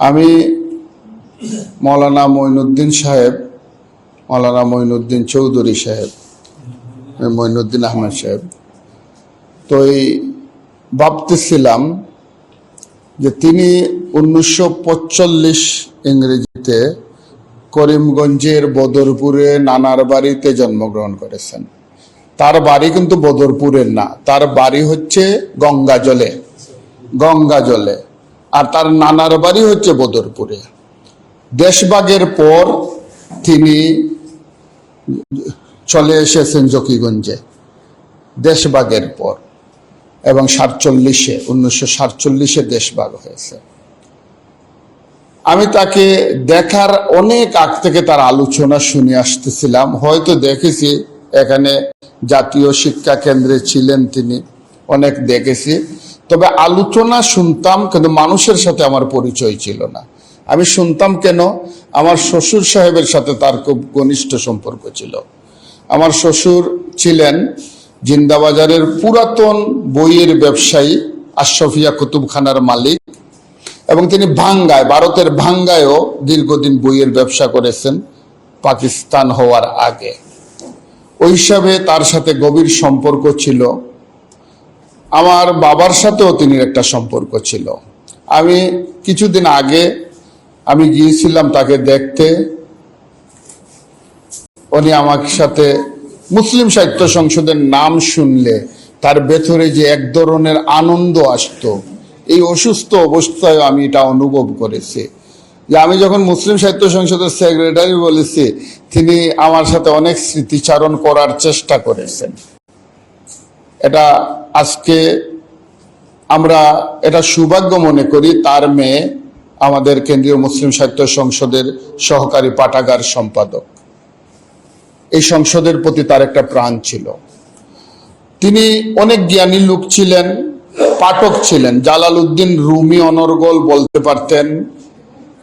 আমি মৌলানা মঈনুদ্দিন সাহেব, মৌলানা মঈনুদ্দিন চৌধুরী সাহেব, মঈনুদ্দিন আহমেদ সাহেব। তো এই ভাবতেছিলাম যে তিনি উনিশশো পঁচল্লিশ ইংরেজিতে করিমগঞ্জের বদরপুরে নানার বাড়িতে জন্মগ্রহণ করেছেন। তার বাড়ি কিন্তু বদরপুরের না, তার বাড়ি হচ্ছে গঙ্গা জলে গঙ্গা জলে আর তার নানার বাড়ি হচ্ছে বদরপুরে। দেশবাগের পর তিনি চলে এসেছেন জকিগঞ্জে দেশবাগের পর। এবং সাতচল্লিশে, উনিশশো সাতচল্লিশে দেশবাগ হয়েছে। আমি তাকে দেখার অনেক আগ থেকে তার আলোচনা শুনে আসতেছিলাম। হয়তো দেখেছি, এখানে জাতীয় শিক্ষা কেন্দ্রে ছিলেন তিনি, অনেক দেখেছি। তবে আলোচনা শুনতাম, কিন্তু মানুষের সাথে আমার পরিচয় ছিল না। আমি শুনতাম কেন? আমার শ্বশুর সাহেবের সাথে তার খুব ঘনিষ্ঠ সম্পর্ক ছিল। আমার শ্বশুর ছিলেন জিন্দাবাজারের পুরাতন বইয়ের ব্যবসায়ী আশরফিয়া কুতুবখানার মালিক এবং তিনি ভাঙ্গায়, ভারতের ভাঙ্গায়ও দীর্ঘদিন বইয়ের ব্যবসা করেছেন পাকিস্তান হওয়ার আগে। ওই হিসাবে তার সাথে গভীর সম্পর্ক ছিল। আমার বাবার সাথেও তিনি একটা সম্পর্ক ছিল। আমি কিছুদিন আগে আমি গিয়েছিলাম তাকে দেখতে। উনি আমার সাথে মুসলিম সাহিত্য সংসদের নাম শুনলে তার ভেতরে যে এক ধরনের আনন্দ আসতো, এই অসুস্থ অবস্থায় আমি এটা অনুভব করেছি। যে আমি যখন মুসলিম সাহিত্য সংসদের সেক্রেটারি বলেছি, তিনি আমার সাথে অনেক স্মৃতিচারণ করার চেষ্টা করেছেন। এটা আজকে আমরা এটা সৌভাগ্য মনে করি তার মেয়ে আমাদের কেন্দ্রীয় মুসলিম সাহিত্য সংসদের সহকারী পাঠাগার সম্পাদক। এই সংসদের প্রতি তার একটা প্রাণ ছিল। তিনি অনেক জ্ঞানী লোক ছিলেন, পাঠক ছিলেন। জালাল উদ্দিন রুমি অনর্গল বলতে পারতেন,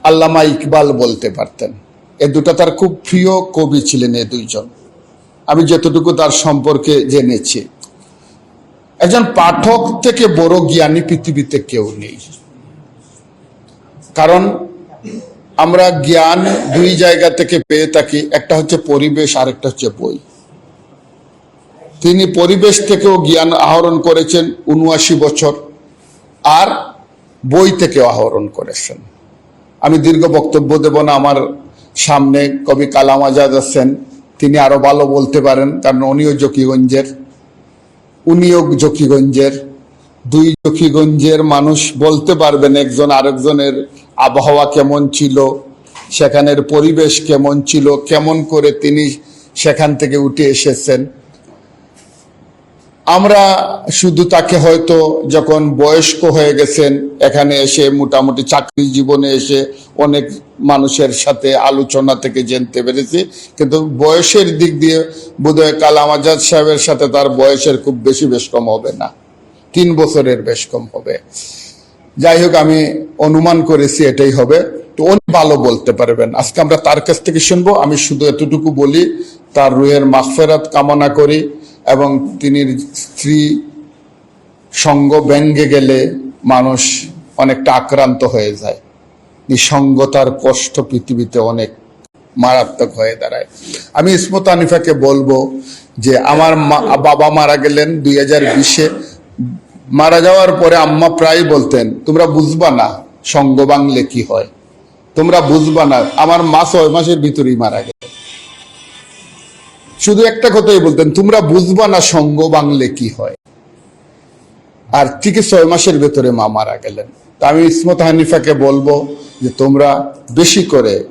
আল্লামা ইকবাল বলতে পারতেন। এ দুটা তার খুব প্রিয় কবি ছিলেন এ দুইজন। আমি যতটুকু তার সম্পর্কে জেনেছি। একজন পাঠক থেকে বড় জ্ঞানী পৃথিবীতে কেউ নেই। কারণ আমরা জ্ঞান দুই জায়গা থেকে পেয়ে থাকি, একটা হচ্ছে পরিবেশ আর একটা হচ্ছে বই। তিনি পরিবেশ থেকেও জ্ঞান আহরণ করেছেন উনআশি বছর, আর বই থেকে আহরণ করেছেন। আমি দীর্ঘ বক্তব্য দেব না, আমার সামনে কবি কালাম আজাদ আছেন, তিনি আরও ভালো বলতে পারেন, কারণ উনিও জকিগঞ্জের। উনিও জকিগঞ্জের। দুই জকিগঞ্জের মানুষ বলতে পারবেন একজন আরেকজনের আবহাওয়া কেমন ছিল, সেখানের পরিবেশ কেমন ছিল, কেমন করে তিনি সেখান থেকে উঠে এসেছেন। আমরা শুধু তাকে হয়তো যখন বয়স্ক হয়ে গেছেন, এখানে এসে মোটামুটি চাকরি জীবনে এসে অনেক মানুষের সাথে আলোচনা থেকে জানতে পেরেছি। কিন্তু বয়সের দিক দিয়ে বোধহয় কালাম আজাদ সাহেবের সাথে তার বয়সের খুব বেশি বেশ কম হবে না। তিন বছরের বেশ কম হবে। যাই হোক, আমি অনুমান করেছি এটাই হবে। তো উনি ভালো বলতে পারবেন। আজকে আমরা তার কাছ থেকে শুনব। আমি শুধু এতটুকু বলি, তার রুহের মাগফেরাত কামনা করি। এবং তিনি স্ত্রী সঙ্গ ব্যঙ্গে গেলে মানুষ অনেকটা আক্রান্ত হয়ে যায়। নিঃসঙ্গতার কষ্ট পৃথিবীতে অনেক মারাত্মক হয়ে দাঁড়ায়। আমি ইসমত আনিফাকে বলব যে আমার বাবা মারা গেলেন দুই হাজার বিশে। মারা যাওয়ার পরে আম্মা প্রায় বলতেন, তোমরা বুঝবা না সঙ্গ বাংলে কি হয়। তোমরা বুঝবা না, আমার মা ছয় মাসের ভিতরেই মারা গেল শুধু একটা কথাই বলতেন, তোমরা বুঝবা না সঙ্গ বাংলে কি হয়? আর থেকে ছয় মাসের ভেতরে মা মারা গেলেন। তা আমি ইসমত হানিফাকে বলব যে, তোমরা বেশি করে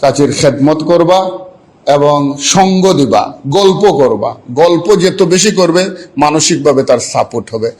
চাচির খেদমত করবা এবং সঙ্গ দিবা, গল্প করবা। গল্প যত বেশি করবে, মানসিকভাবে তার সাপোর্ট হবে।